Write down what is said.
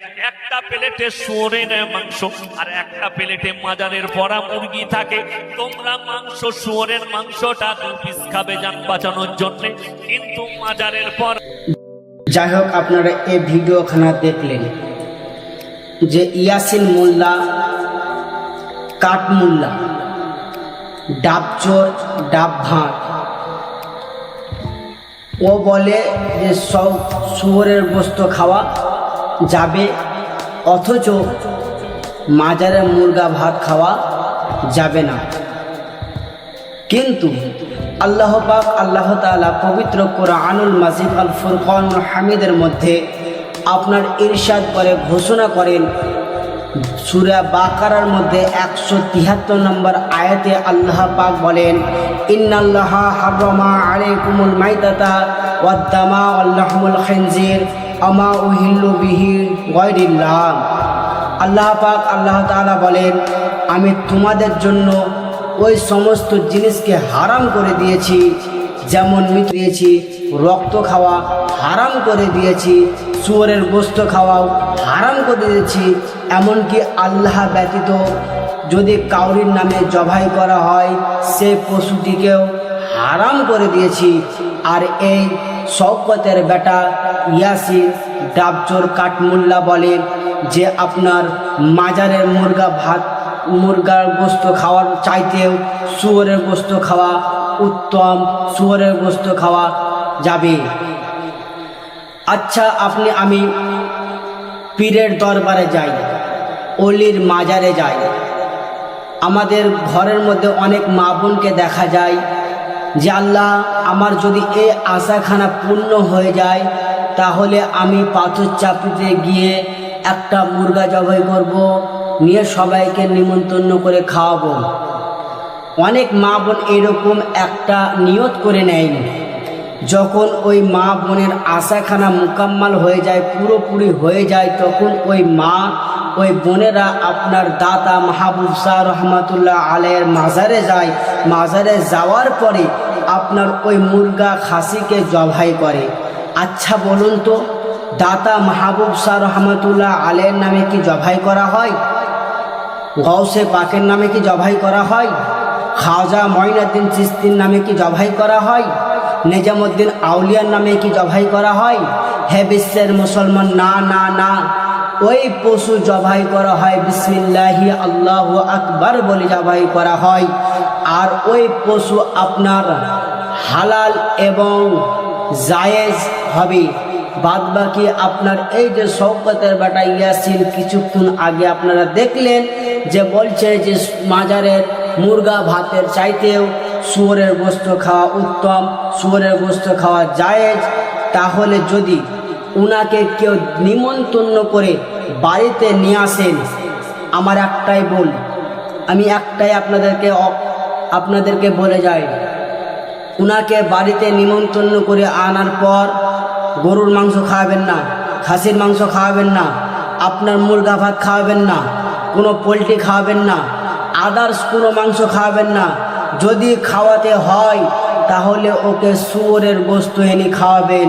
একটা প্লেটে শুয়োরের মাংস আর একটা প্লেটে মাজারের পরা মুরগি থাকে। তোমরা মাংস শুয়োরের মাংসটা দু পিস খাবে যান বাঁচানোর জন্য। কিন্তু মাজারের পর যাই হোক, আপনারা এই ভিডিওখানা দেখলেন যে ইয়াসিন মোল্লা, কাঠ মোল্লা ডাবচোর ডাব ভাঁড়। ও বলে যে সব শুয়োরের বস্তু খাওয়া যাবে, অথচ মাজারে মুরগা ভাত খাওয়া যাবে না। কিন্তু আল্লাহ পাক আল্লাহ তাআলা পবিত্র কোরআনুল মাজিদ আল ফুরকানুল হামিদের মধ্যে আপনার ইরশাদ করে ঘোষণা করেন, সুরা বাকারার মধ্যে একশো তিয়াত্তর নম্বর আয়াতে আল্লাহ পাক বলেন, ইন্নাল্লাহ হারমা আলাইকুমুল মাইতাতা ওয়াদ্দামা আল্লাহমুল খিনজির। আমা উহিল্লু বিহি গয়রিল্লাহ। আল্লাহ পাক আল্লাহ তাআলা বলেন, আমি তোমাদের জন্য ওই সমস্ত জিনিসকে হারাম করে দিয়েছি, যেমন মৃত দিয়েছি রক্ত খাওয়া হারাম করে দিয়েছি, শুয়োরের গোস্ত খাওয়াও হারাম করে দিয়েছি, এমনকি আল্লাহ ব্যতীত যদি কাউরির নামে জবাই করা হয়, সে পশুটিকেও হারাম করে দিয়েছি। আর এই শওকতের বেটা ইয়াসিন ডাবচোর কাঠমুল্লা বলে যে আপনার মাজারের মুরগা ভাত, মুরগার গোস্ত খাওয়ার চাইতেও শুয়োরের গোস্ত খাওয়া উত্তম, শুয়োরের গোস্ত খাওয়া যাবে। আচ্ছা আপনি, আমি পীরের দরবারে যাই, অলির মাজারে যাই। আমাদের ঘরের মধ্যে অনেক মা বোনকে দেখা যায় যে আল্লাহ, আমার যদি এই আশাখানা পূর্ণ হয়ে যায়, তাহলে আমি পাথর চাপিতে গিয়ে একটা মুরগা জবাই করব, নিয়ে সবাইকে নিমন্ত্রণ করে খাওয়াবো। অনেক মা বোন এরকম একটা নিয়ত করে নেয়নি যখন ওই মা বোনের আশাখানা মোকাম্মাল হয়ে যায়, পুরোপুরি হয়ে যায়, তখন ওই মা, ওই বোনেরা আপনার দাতা মাহবুব শাহ রহমতুল্লাহ আলের মাজারে যায়। মাজারে যাওয়ার পরে আপনার ওই মুরগা খাসিকে জবাই করে। আচ্ছা বলুন তো, দাতা মাহবুব শাহ রহমতুল্লাহ আলের নামে কি জবাই করা হয়? গৌসে পাকের নামে কি জবাই করা হয়? খাজা মঈনুদ্দিন চিস্তির নামে কি জবাই করা হয়? নিজামুদ্দিন আউলিয়ার নামে কি জবাই করা হয়? হে বিশ্বের মুসলমান, না না না। ওই পশু জবাই করা হয়, বিসমিল্লাহি, আল্লাহ আকবার বলে জবাই করা হয়। আর ওই পশু আপনার হালাল এবং জায়েজ হবে। বাদ বাকি আপনার এই যে শৌকতের বেটা ইয়াসিন কিছুক্ষণ আগে আপনারা দেখলেন যে বলছে যে মাজারের মুরগা ভাতের চাইতেও শুয়োরের গোস্ত খাওয়া উত্তম, শুয়োরের গোস্ত খাওয়া জায়েজ। তাহলে যদি উনাকে কেউ নিমন্ত্রণ করে বাড়িতে নিয়ে আসেন, আমার একটাই বল আমি একটাই আপনাদেরকে আপনাদেরকে বলে যাই। উনাকে বাড়িতে নিমন্ত্রণ করে আনার পর গরুর মাংস খাওয়াবেন না, খাসির মাংস খাওয়াবেন না, আপনার মুরগা ভাত খাওয়াবেন না, কোনো পোলট্রি খাওয়াবেন না, আদার্স কোনো মাংস খাওয়াবেন না যদি খাওয়াতে হয় তাহলে ওকে শুয়োরের গোস্ত এনে খাওয়াবেন।